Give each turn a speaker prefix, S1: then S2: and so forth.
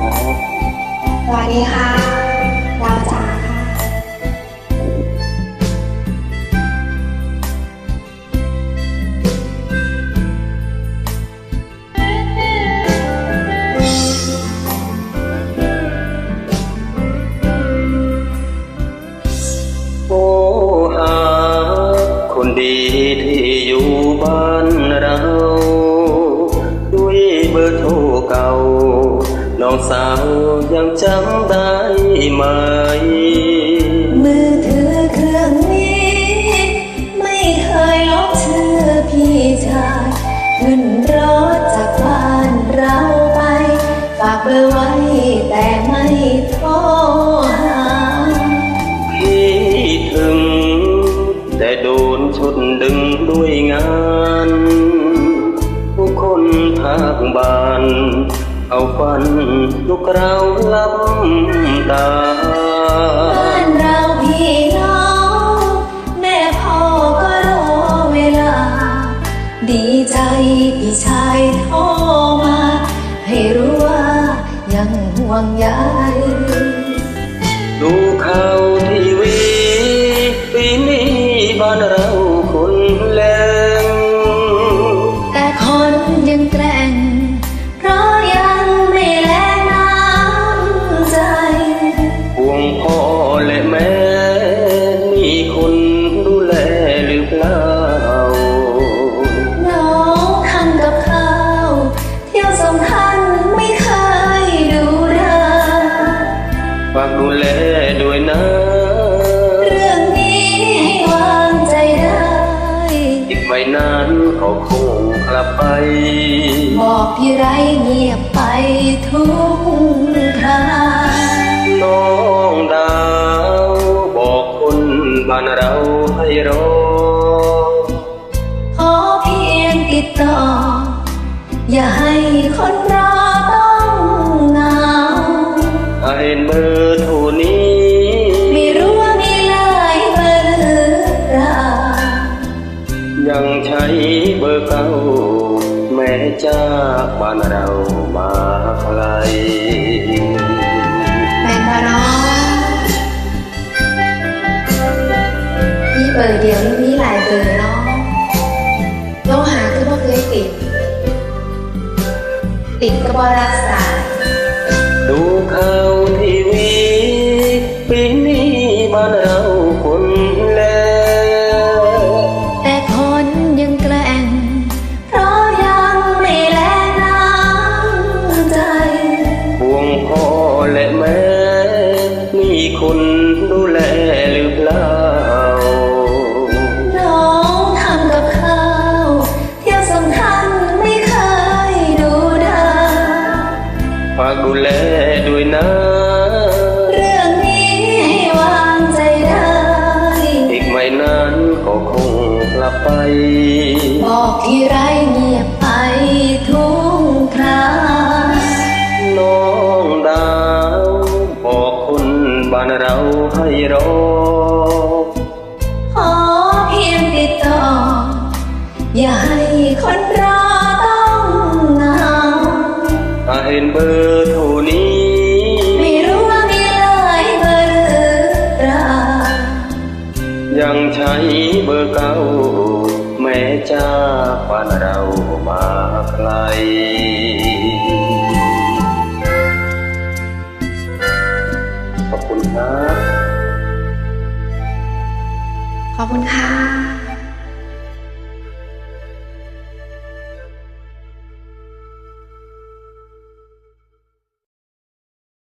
S1: ครับ
S2: สวัสดีค่ะดาวจ๋าค่ะ
S1: โอ้หาคนดีที่อยู่บ้านเรา เบอร์โทรเก่า น้องสาวยังจำได้ไหม
S2: มือถือเครื่องนี้ ไม่เคยลบชื่อพี่ชายขึ้นรถจากบ้านเราไป ฝากเบอร์ไว้แต่ไม่โทร
S1: บาน เอาฟันลูกเราลับตา
S2: บ้านเราพี่น้อง แม่พ่อก็รอเวลา ดีใจพี่ชายโทรมา ให้รู้ว่ายังห่วงใย
S1: ดูแลด้
S2: วยนะ เรื่องนี้ให้วางใจได้
S1: อีกไม่นานเขาคงกลับไป
S2: บอกพี่ไรเงียบไปทุก ยังใช้
S1: เบอร์เก่าแม่จากบ้านเรามาไกล
S2: แม่นบ่น้องมีเบอร์เดียวหรือมีหลายเบอร์เนาะโทรหาคือบ่เคยติด ติดก็บ่รับสา
S1: ดูแลหรือเปล่า
S2: น้องทำกับข้าวเที่ยวส่งท่านไม่เคยดูดา
S1: ฝากดูแลด้วยนะ
S2: เรื่องนี้ให้วางใจได้
S1: อีกไม่นานก็คงกลับไป
S2: บอกที่ไรเงียบไปทุกครา
S1: น้ เราให้รอ
S2: ขอเพียงติดต่อ อย่าให้คนรอต้องเหงา
S1: ถ้าเห็นเบอร์โทรนี้
S2: ไม่รู้ว่ามีหลายเบอร์หรือเปล่า
S1: ยังใช้เบอร์เก่าแม่จากบ้านเรามาไกลขอบคุณครับ
S2: ขอบคุณค่ะ